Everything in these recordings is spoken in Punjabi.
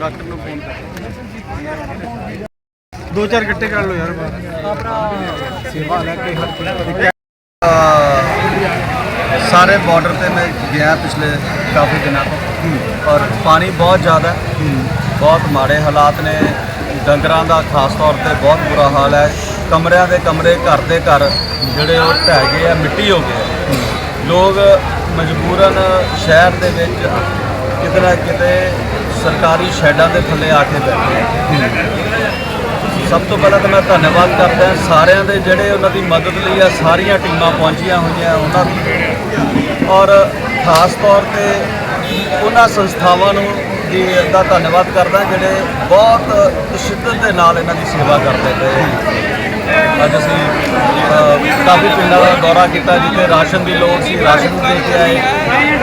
ਡਾਕਟਰ ਨੂੰ ਫੋਨ ਕਰ ਦੋ ਚਾਰ ਗੱਟੇ ਕਰ ਲਓ ਯਾਰ ਆਪਣਾ ਸੇਵਾ ਲੈ ਕੇ ਹਰ ਸਾਰੇ ਬਾਰਡਰ ਤੇ ਮੈਂ ਗਿਆ ਪਿਛਲੇ ਕਾਫੀ ਦਿਨਾਂ ਤੋਂ। ਔਰ ਪਾਣੀ ਬਹੁਤ ਜ਼ਿਆਦਾ ਬਹੁਤ ਮਾੜੇ ਹਾਲਾਤ ਨੇ। ਡੰਗਰਾਂ ਦਾ ਖਾਸ ਤੌਰ ਤੇ ਬਹੁਤ ਬੁਰਾ ਹਾਲ ਹੈ। ਕਮਰਿਆਂ ਦੇ ਕਮਰੇ ਘਰ ਦੇ ਘਰ ਜਿਹੜੇ ਉਹ ਢਹਿ ਗਏ ਆ, ਮਿੱਟੀ ਹੋ ਗਏ ਆ। ਲੋਕ ਮਜਬੂਰਨ ਸ਼ਹਿਰ ਦੇ ਵਿੱਚ ਕਿਤੇ ਨਾ ਕਿਤੇ ਸਰਕਾਰੀ ਸ਼ੈਡਾਂ ਦੇ ਥੱਲੇ ਆ ਕੇ ਬੈਠੇ ਸਭ ਤੋਂ ਪਹਿਲਾਂ ਤਾਂ ਮੈਂ ਧੰਨਵਾਦ ਕਰਦਾ ਸਾਰਿਆਂ ਦੇ ਜਿਹੜੇ ਉਹਨਾਂ ਦੀ ਮਦਦ ਲਈ ਆ, ਸਾਰੀਆਂ ਟੀਮਾਂ ਪਹੁੰਚੀਆਂ ਹੋਈਆਂ ਉਹਨਾਂ ਦੀ। ਔਰ ਖਾਸ ਤੌਰ ਤੇ ਉਹਨਾਂ ਸੰਸਥਾਵਾਂ ਨੂੰ ਦੀ ਦਾ ਧੰਨਵਾਦ ਕਰਦਾ ਜਿਹੜੇ ਬਹੁਤ ਸ਼ਿੱਦਤ ਦੇ ਨਾਲ ਇਹਨਾਂ ਦੀ ਸੇਵਾ ਕਰਦੇ ਪਏ ਅੱਜ ਅਸੀਂ ਕਾਫੀ ਪਿੰਡਾਂ ਦਾ ਦੌਰਾ ਕੀਤਾ ਜਿੱਥੇ ਰਾਸ਼ਨ ਦੀ ਲੋੜ ਸੀ, ਰਾਸ਼ਨ ਦੇ ਕੇ ਆਏ।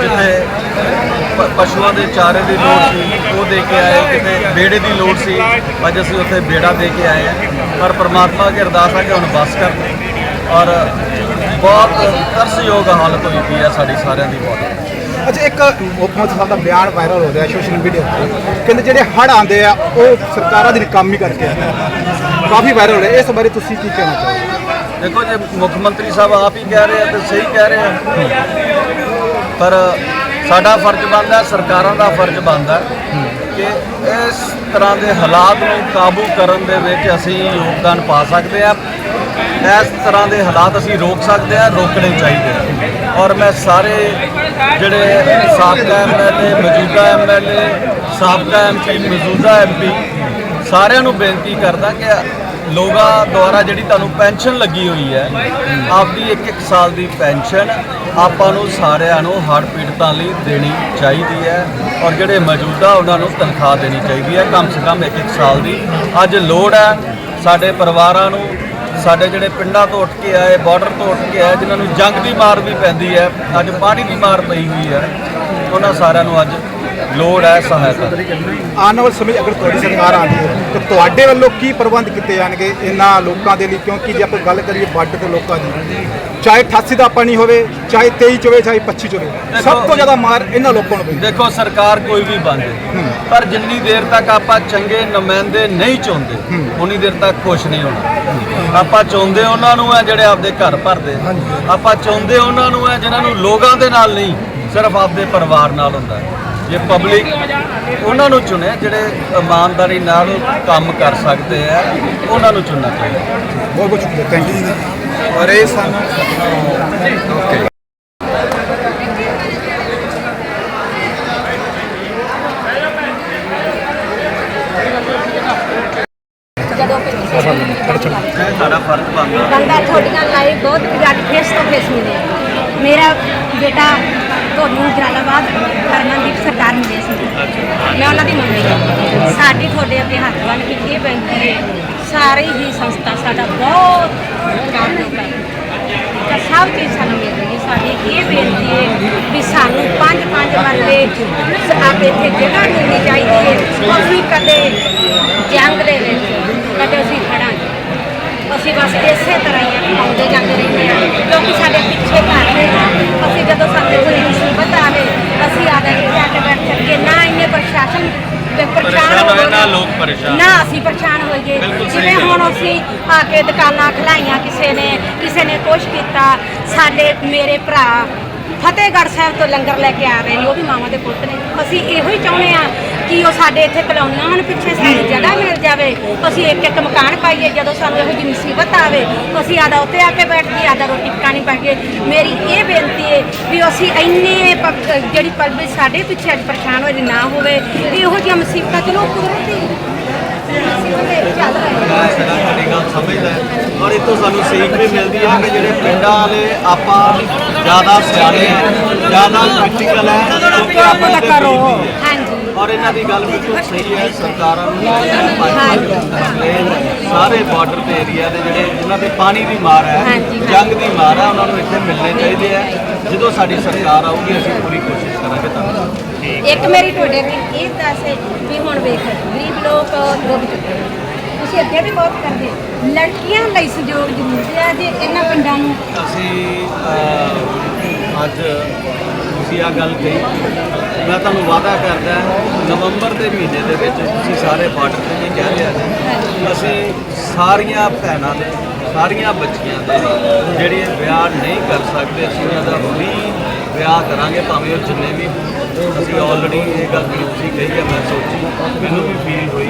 ਜਿੱਥੇ ਪਸ਼ੂਆਂ ਦੇ ਚਾਰੇ ਦੀ ਲੋੜ ਸੀ, ਉਹ ਦੇ ਕੇ ਆਏ। ਕਿਤੇ ਬੇੜੇ ਦੀ ਲੋੜ ਸੀ, ਅੱਜ ਅਸੀਂ ਉੱਥੇ ਬੇੜਾ ਦੇ ਕੇ ਆਏ ਹਾਂ। ਪਰ ਪ੍ਰਮਾਤਮਾ ਅੱਗੇ ਅਰਦਾਸ ਹੈ ਕਿ ਹੁਣ ਬਸ ਕਰ ਔਰ ਬਹੁਤ ਤਰਸਯੋਗ ਹਾਲਤ ਹੋਈ ਪਈ ਹੈ ਸਾਡੀ ਸਾਰਿਆਂ ਦੀ ਬਹੁਤ। ਅੱਛਾ, ਇੱਕ ਮੁੱਖ ਮੰਤਰੀ ਸਾਹਿਬ ਦਾ ਬਿਆਨ ਵਾਇਰਲ ਹੋ ਰਿਹਾ ਸੋਸ਼ਲ ਮੀਡੀਆ ਤੇ। ਕਹਿੰਦੇ ਜਿਹੜੇ ਹੜ ਆਉਂਦੇ ਆ, ਉਹ ਸਰਕਾਰਾਂ ਦੀ ਨਾਕਾਮੀ ਕਰਕੇ ਆਉਂਦੇ ਆ। ਕਾਫੀ ਵਾਇਰਲ ਹੋ ਰਿਹਾ। ਇਸ ਬਾਰੇ ਤੁਸੀਂ ਕੀ ਕਹਿਣਾ ਚਾਹੋਗੇ? ਦੇਖੋ ਜੇ, ਮੁੱਖ ਮੰਤਰੀ ਸਾਹਿਬ ਆਪ ਹੀ ਕਹਿ ਰਹੇ ਆ ਤੇ ਸਹੀ ਕਹਿ ਰਹੇ ਆ। ਪਰ ਸਾਡਾ ਫਰਜ਼ ਬਣਦਾ, ਸਰਕਾਰਾਂ ਦਾ ਫਰਜ਼ ਬਣਦਾ ਕਿ ਇਸ ਤਰ੍ਹਾਂ ਦੇ ਹਾਲਾਤ ਨੂੰ ਕਾਬੂ ਕਰਨ ਦੇ ਵਿੱਚ ਅਸੀਂ ਯੋਗਦਾਨ ਪਾ ਸਕਦੇ ਆ। ਇਸ ਤਰ੍ਹਾਂ ਦੇ ਹਾਲਾਤ ਅਸੀਂ ਰੋਕ ਸਕਦੇ ਆ, ਰੋਕਣੇ ਚਾਹੀਦੇ ਆ। ਔਰ ਮੈਂ ਸਾਰੇ ਜਿਹੜੇ ਸਾਬਕਾ ਐਮਐਲਏ ਮੌਜੂਦਾ ਐਮਐਲਏ ਸਾਬਕਾ ਐਮਪੀ ਮੌਜੂਦਾ ਐਮਪੀ ਸਾਰਿਆਂ ਨੂੰ ਬੇਨਤੀ ਕਰਦਾ ਕਿ ਲੋਕਾਂ ਦੁਆਰਾ ਜਿਹੜੀ ਤੁਹਾਨੂੰ ਪੈਨਸ਼ਨ ਲੱਗੀ ਹੋਈ ਹੈ, ਆਪਦੀ ਇੱਕ ਇੱਕ ਸਾਲ ਦੀ ਪੈਨਸ਼ਨ ਆਪਾਂ ਨੂੰ ਸਾਰਿਆਂ ਨੂੰ ਹੜ੍ਹ ਪੀੜਤਾਂ ਲਈ ਦੇਣੀ ਚਾਹੀਦੀ ਹੈ ਔਰ ਜਿਹੜੇ ਮੌਜੂਦਾ ਉਹਨਾਂ ਨੂੰ ਤਨਖਾਹ ਦੇਣੀ ਚਾਹੀਦੀ ਹੈ, ਕਮ ਸੇ ਕਮ ਇੱਕ ਇੱਕ ਸਾਲ ਦੀ। ਅੱਜ ਲੋੜ ਹੈ ਸਾਡੇ ਪਰਿਵਾਰਾਂ ਨੂੰ ਸਾਡੇ ਜਿਹੜੇ ਪਿੰਡਾਂ ਤੋਂ ਉੱਠ ਕੇ ਆਏ ਬਾਰਡਰ ਤੋਂ ਉੱਠ ਕੇ ਆਏ, ਜਿਨ੍ਹਾਂ ਨੂੰ ਜੰਗ ਦੀ ਮਾਰ ਵੀ ਪੈਂਦੀ ਹੈ, ਅੱਜ ਪਾਣੀ ਦੀ ਮਾਰ ਪਈ ਹੋਈ ਹੈ, ਉਹਨਾਂ ਸਾਰਿਆਂ ਨੂੰ ਅੱਜ ਲੋੜ ਹੈ ਸਹਾਇਤਾ। ਆਉਣ ਵਾਲੇ ਸਮੇਂ 'ਚ ਅਗਰ ਤੁਹਾਡੀ ਸਰਕਾਰ ਆਉਂਦੀ ਹੈ ਤਾਂ ਤੁਹਾਡੇ ਵੱਲੋਂ ਕੀ ਪ੍ਰਬੰਧ ਕੀਤੇ ਜਾਣਗੇ ਇਹਨਾਂ ਲੋਕਾਂ ਦੇ ਲਈ? ਕਿਉਂਕਿ ਜੇ ਆਪਾਂ ਗੱਲ ਕਰੀਏ ਬਾਰਡਰ ਦੇ ਲੋਕਾਂ ਦੀ ਚਾਹੇ 88 ਦਾ ਪਾਣੀ ਹੋਵੇ ਚਾਹੇ 23 ਚ ਹੋਵੇ ਚਾਹੇ 25 ਚ ਹੋਵੇ ਸਭ ਤੋਂ ਜ਼ਿਆਦਾ ਮਾਰ ਇਹਨਾਂ ਲੋਕਾਂ ਨੂੰ ਪੈਂਦੀ। ਦੇਖੋ ਸਰਕਾਰ ਕੋਈ ਵੀ ਜੇ ਪਰ ਜਿੰਨੀ ਦੇਰ ਤੱਕ ਆਪਾਂ ਚੰਗੇ ਨੁਮਾਇੰਦੇ ਨਹੀਂ ਚਾਹੁੰਦੇ ਉਨੀ ਦੇਰ ਤੱਕ ਖੁਸ਼ ਨਹੀਂ ਹੋਣਾ। ਆਪਾਂ ਚਾਹੁੰਦੇ ਉਹਨਾਂ ਨੂੰ ਹੈ ਜਿਹੜੇ ਆਪਦੇ ਘਰ ਭਰਦੇ ਆਪਾਂ ਚਾਹੁੰਦੇ ਉਹਨਾਂ ਨੂੰ ਹੈ ਜਿਨ੍ਹਾਂ ਨੂੰ ਲੋਕਾਂ ਦੇ ਨਾਲ ਨਹੀਂ ਸਿਰਫ ਆਪਦੇ ਪਰਿਵਾਰ ਨਾਲ ਹੁੰਦਾ। ਹੈ। ਜੇ ਪਬਲਿਕ ਉਹਨਾਂ ਨੂੰ ਚੁਣੇ ਜਿਹੜੇ ਇਮਾਨਦਾਰੀ ਨਾਲ ਕੰਮ ਕਰ ਸਕਦੇ ਆ ਉਹਨਾਂ ਨੂੰ ਚੁਣਨਾ ਚਾਹੀਦਾ। ਬਹੁਤ ਬਹੁਤ ਸ਼ੁਕਰੀਆ। ਥੈਂਕ ਯੂ ਔਰ ਇਹ ਸਾਨੂੰ ਓਕੇ ਜਦੋਂ ਕਿ ਇਹ ਸਾਡਾ ਫਰਜ਼ ਬਣਦਾ। ਬੰਦਾ ਤੁਹਾਡੀਆਂ ਲਾਈਵ ਬਹੁਤ ਅੱਜ ਫੇਸ ਤੋਂ ਫੇਸ ਮਿਲੇ। ਮੇਰਾ ਬੇਟਾ ਤੁਹਾਨੂੰ ਜਲਾਲਾਬਾਦ ਹਰਮਨਦੀਪ ਸਰਦਾਰ ਮਿਲੇ ਸੀ। ਮੈਂ ਉਹਨਾਂ ਦੀ ਮੰਮੀ ਹਾਂ ਸਾਡੀ ਤੁਹਾਡੇ ਅੱਗੇ ਹੱਥ ਬੰਨ ਕੇ ਇਹ ਬੇਨਤੀ ਹੈ ਸਾਰੀ ਹੀ ਸੰਸਥਾ ਸਾਡਾ ਬਹੁਤ ਕੰਮ ਕਰਦੀ ਤਾਂ ਸਭ ਚੀਜ਼ ਸਾਨੂੰ ਮਿਲ ਰਹੀ ਹੈ। ਸਾਡੀ ਇਹ ਬੇਨਤੀ ਹੈ ਵੀ ਸਾਨੂੰ ਪੰਜ ਪੰਜ ਮਰਲੇ ਆਪੇ ਇੱਥੇ ਜਗ੍ਹਾ ਮਿਲਣੀ ਚਾਹੀਦੀ ਹੈ। ਅਸੀਂ ਕਦੇ ਜੰਗ ਦੇ ਵਿੱਚ, ਕਦੇ ਅਸੀਂ ਖੜਾਂਗੇ। ਅਸੀਂ ਬਸ ਇਸੇ ਤਰ੍ਹਾਂ ਹੀ ਆਉਂਦੇ ਜਾਂਦੇ ਰਹਿੰਦੇ ਹਾਂ। ਕਿਉਂਕਿ ਸਾਡੇ ਪਿੱਛੇ ਘਰ ਨੇ। ਅਸੀਂ ਜਦੋਂ ਸਾਡੇ ਕੋਈ ਮੁਸੀਬਤ ਆਵੇ ਅਸੀਂ ਆਦਾ ਇੱਥੇ ਆ ਕੇ ਬੈਠ ਸਕਦੇ ਨਾ ਇੰਨੇ ਪ੍ਰਸ਼ਾਸਨ ਤੇ ਪਰੇਸ਼ਾਨ ਹੋਏ, ਨਾ ਲੋਕ ਪਰੇਸ਼ਾਨ। ਨਾ ਅਸੀਂ ਪਰੇਸ਼ਾਨ ਹੋਈਏ ਜਿਵੇਂ। ਹੁਣ ਅਸੀਂ ਆ ਕੇ ਦੁਕਾਨਾਂ ਖਲਾਈਆਂ ਕਿਸੇ ਨੇ ਕਿਸੇ ਨੇ ਕੁਛ ਕੀਤਾ ਸਾਡੇ ਮੇਰੇ ਭਰਾ ਫਤਿਹਗੜ੍ਹ ਸਾਹਿਬ ਤੋਂ ਲੰਗਰ ਲੈ ਕੇ ਆ ਰਹੇ ਨੇ ਉਹ ਵੀ ਮਾਵਾਂ ਦੇ ਪੁੱਤ ਨੇ ਅਸੀਂ ਇਹੋ ਹੀ ਚਾਹੁੰਦੇ ਆ ਕਿ ਉਹ ਸਾਡੇ ਇੱਥੇ ਕਲੋਨੀਆਂ ਹਨ ਪਿੱਛੇ ਸਾਨੂੰ ਜਗ੍ਹਾ ਅਸੀਂ ਇੱਕ ਇੱਕ ਮਕਾਨ ਪਾਈਏ ਜਦੋਂ ਸਾਨੂੰ ਇਹੋ ਜਿਹੀ ਮੁਸੀਬਤ ਆਵੇ ਅਸੀਂ ਆਦਾ ਉੱਤੇ ਆ ਕੇ ਬੈਠ ਕੇ ਆਦਾ ਰੋਟੀ ਪਕਾਣੀ ਪਾਈਏ ਮੇਰੀ ਇਹ ਬੇਨਤੀ ਹੈ ਵੀ ਅਸੀਂ ਇੰਨੇ ਜਿਹੜੀ ਪਬਲਿਕ ਸਾਡੇ ਪਿੱਛੇ ਅੱਜ ਪਰੇਸ਼ਾਨ ਹੋਏ ਨਾ ਹੋਵੇ ਇਹੋ ਜਿਹੀਆਂ ਮੁਸੀਬਤਾਂ ਚਲੋ ਕੁਦਰਤੀ ਚੱਲ ਤੁਹਾਡੀ ਗੱਲ ਸਮਝਦਾ ਔਰ ਇਹ ਤੋਂ ਸਾਨੂੰ ਸਿੱਖ ਵੀ ਮਿਲਦੀ ਹੈ ਕਿ ਜਿਹੜੇ ਪਿੰਡਾਂ ਵਾਲੇ ਆਪਾਂ ਜ਼ਿਆਦਾ ਸਿਆਣੇ ਜ਼ਿਆਦਾ ਪ੍ਰੈਕਟੀਕਲ ਹੈ ਆਪਾਂ ਕਰੋ। ਔਰ ਇਹਨਾਂ ਦੀ ਗੱਲ ਬਿਲਕੁਲ ਸਹੀ ਹੈ ਸਰਕਾਰਾਂ ਨੂੰ ਇਹ ਸਾਰੇ ਬਾਰਡਰ ਦੇ ਏਰੀਆ ਦੇ ਜਿਹੜੇ ਜਿਨ੍ਹਾਂ ਤੇ ਪਾਣੀ ਦੀ ਮਾਰ ਹੈ। ਜੰਗ ਦੀ ਮਾਰ ਹੈ ਉਹਨਾਂ ਨੂੰ ਇੱਥੇ ਮਿਲਣੇ ਚਾਹੀਦੇ ਆ ਜਦੋਂ ਸਾਡੀ ਸਰਕਾਰ ਆਊਗੀ ਅਸੀਂ ਪੂਰੀ ਕੋਸ਼ਿਸ਼ ਕਰਾਂਗੇ ਤੁਹਾਨੂੰ। ਇੱਕ ਮੇਰੀ ਤੁਹਾਡੇ ਅੱਗੇ ਇਹ ਦੱਸ ਵੀ ਹੁਣ ਵੇਖ ਗਰੀਬ ਲੋਕ ਡੁੱਬ ਚੁੱਕੇ। ਤੁਸੀਂ ਅੱਗੇ ਵੀ ਬਹੁਤ ਕਰਦੇ ਲੜਕੀਆਂ ਲਈ ਸਹਿਯੋਗ ਜ਼ਰੂਰ ਹੈ ਜੇ ਇਹਨਾਂ ਪਿੰਡਾਂ ਨੂੰ? ਅਸੀਂ ਅੱਜ ਤੁਸੀਂ ਆ ਗੱਲ ਕਹੀ ਮੈਂ ਤੁਹਾਨੂੰ ਵਾਅਦਾ ਕਰਦਾ ਨਵੰਬਰ ਦੇ ਮਹੀਨੇ ਦੇ ਵਿੱਚ ਤੁਸੀਂ ਸਾਰੇ ਬਾਰਡਰ ਤੇ ਵੀ ਕਹਿ ਰਿਹਾ ਜੀ ਅਸੀਂ ਸਾਰੀਆਂ ਭੈਣਾਂ ਦੇ, ਸਾਰੀਆਂ ਬੱਚੀਆਂ ਦੇ ਜਿਹੜੇ ਵਿਆਹ ਨਹੀਂ ਕਰ ਸਕਦੇ, ਅਸੀਂ ਉਹਨਾਂ ਦਾ ਵੀ ਵਿਆਹ ਕਰਾਂਗੇ, ਭਾਵੇਂ ਉਹ ਜਿੰਨੇ ਵੀ ਅਸੀਂ ਆਲਰੇਡੀ ਇਹ ਗੱਲ ਜਿਹੜੀ ਤੁਸੀਂ ਕਹੀ ਹੈ, ਮੈਂ ਸੋਚੀ, ਮੈਨੂੰ ਵੀ ਫੀਲ ਹੋਈ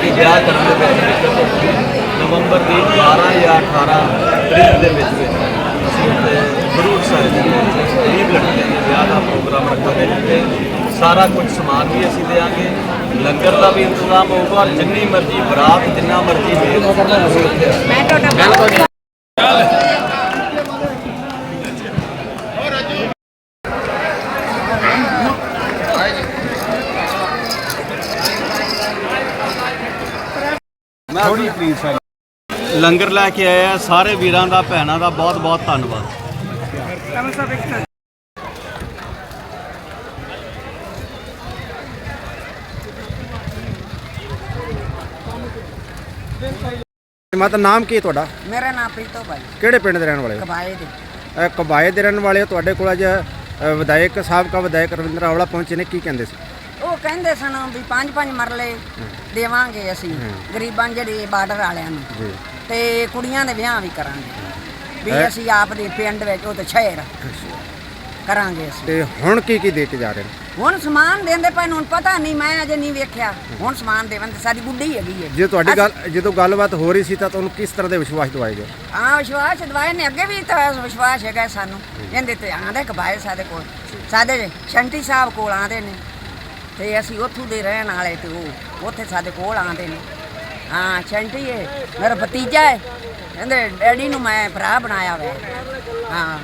ਕਿ ਵਿਆਹ ਕਰਨ ਦੇ ਵਿੱਚ ਨਵੰਬਰ ਦੀ 12 ਜਾਂ 18 ਤਰੀਕ ਦੇ ਵਿੱਚ ਵਿੱਚ ਅਸੀਂ ਉੱਥੇ ਗੁਰੂ ਸਾਹਿਬ ਦੇ ਵਿੱਚ ਗਰੀਬ ਲੜਕੀਆਂ ਦੇ ਵਿਆਹ ਦਾ ਪ੍ਰੋਗਰਾਮ ਰੱਖਾਂਗੇ ਜਿੱਥੇ ਸਾਰਾ ਕੁਝ ਸਮਾਨ ਵੀ ਅਸੀਂ ਦੇਵਾਂਗੇ। ਲੰਗਰ ਦਾ ਵੀ ਇੰਤਜ਼ਾਮ ਹੋਊਗਾ ਜਿੰਨੀ ਮਰਜ਼ੀ ਬਰਾਤ ਜਿੰਨਾ ਮਰਜ਼ੀ ਮੇਲ। ਮੈਂ ਤੁਹਾਡਾ ਮੈਂ ਥੋੜੀ ਪਲੀਜ਼ ਲੰਗਰ ਲੈ ਕੇ ਆਇਆ ਸਾਰੇ ਵੀਰਾਂ ਦਾ ਭੈਣਾਂ ਦਾ ਬਹੁਤ ਬਹੁਤ ਧੰਨਵਾਦ ਮਾਤਾ ਨਾਮ ਕੀ ਹੈ ਤੁਹਾਡਾ? ਮੇਰਾ ਨਾਮ ਪ੍ਰੀਤੋ ਭਾਈ। ਕਿਹੜੇ ਪਿੰਡ ਦੇ ਰਹਿਣ ਵਾਲੇ ਹੋ? ਕਬਾਏ ਦੇ। ਅਹ ਕਬਾਏ ਦੇ ਰਹਿਣ ਵਾਲੇ ਹੋ। ਤੁਹਾਡੇ ਕੋਲ ਅੱਜ ਵਿਧਾਇਕ ਸਾਬਕਾ ਵਿਧਾਇਕ ਰਵਿੰਦਰ ਆਵਲਾ ਪਹੁੰਚੇ ਨੇ। ਕੀ ਕਹਿੰਦੇ ਸੀ? ਉਹ ਕਹਿੰਦੇ ਸਨ ਵੀ ਪੰਜ ਪੰਜ ਮਰਲੇ ਦੇਵਾਂਗੇ ਅਸੀਂ ਗਰੀਬਾਂ ਜਿਹੜੇ ਬਾਰਡਰ ਵਾਲਿਆਂ ਨੂੰ। ਤੇ ਕੁੜੀਆਂ ਦੇ ਵਿਆਹ ਵੀ ਕਰਾਂਗੇ। ਵੀ ਅਸੀਂ ਆਪ ਦੇ ਪਿੰਡ ਵਿੱਚ ਉਹ ਤੇ ਸ਼ਹਿਰ ਕਰਾਂਗੇ ਅਸੀਂ। ਤੇ ਹੁਣ ਕੀ ਕੀ ਦੇ ਕੇ ਜਾ ਰਹੇ ਨੇ? ਹੁਣ ਸਮਾਨ ਦਿੰਦੇ ਪਏ ਨੂੰ ਹੁਣ ਪਤਾ ਨਹੀਂ ਮੈਂ ਅਜੇ ਨਹੀਂ ਵੇਖਿਆ। ਹੁਣ ਸਮਾਨ ਦੇਵਨ ਤੇ ਸਾਡੀ ਬੁੱਢੀ ਹੈਗੀ ਹੈ। ਜੇ ਤੁਹਾਡੀ ਗੱਲ ਜਦੋਂ ਗੱਲਬਾਤ ਹੋ ਰਹੀ ਸੀ ਤਾਂ ਤੁਹਾਨੂੰ ਕਿਸ ਤਰ੍ਹਾਂ ਦੇ ਵਿਸ਼ਵਾਸ ਦਵਾਏ ਗਏ? ਹਾਂ ਵਿਸ਼ਵਾਸ ਦਵਾਏ ਨੇ ਅੱਗੇ ਵੀ ਤਾਂ ਵਿਸ਼ਵਾਸ ਹੈਗਾ ਸਾਨੂੰ। ਇਹਦੇ ਤੇ ਆਂਦੇ ਕਬਾਏ ਸਾਡੇ ਕੋਲ। ਸਾਡੇ ਸ਼ੰਟੀ ਸਾਹਿਬ ਕੋਲ ਆਂਦੇ ਨੇ। ਤੇ ਅਸੀਂ ਉੱਥੋਂ ਦੇ ਰਹਿਣ ਵਾਲੇ ਤੇ ਉਹ ਉੱਥੇ ਸਾਡੇ ਕੋਲ ਆਂਦੇ ਨੇ। ਹਾਂ ਸ਼ੰਟੀ ਇਹ ਮੇਰਾ ਭਤੀਜਾ ਹੈ ਕਹਿੰਦੇ ਡੈਡੀ ਨੂੰ ਮੈਂ ਭਰਾ ਬਣਾਇਆ ਹੋਇਆ ਹਾਂ।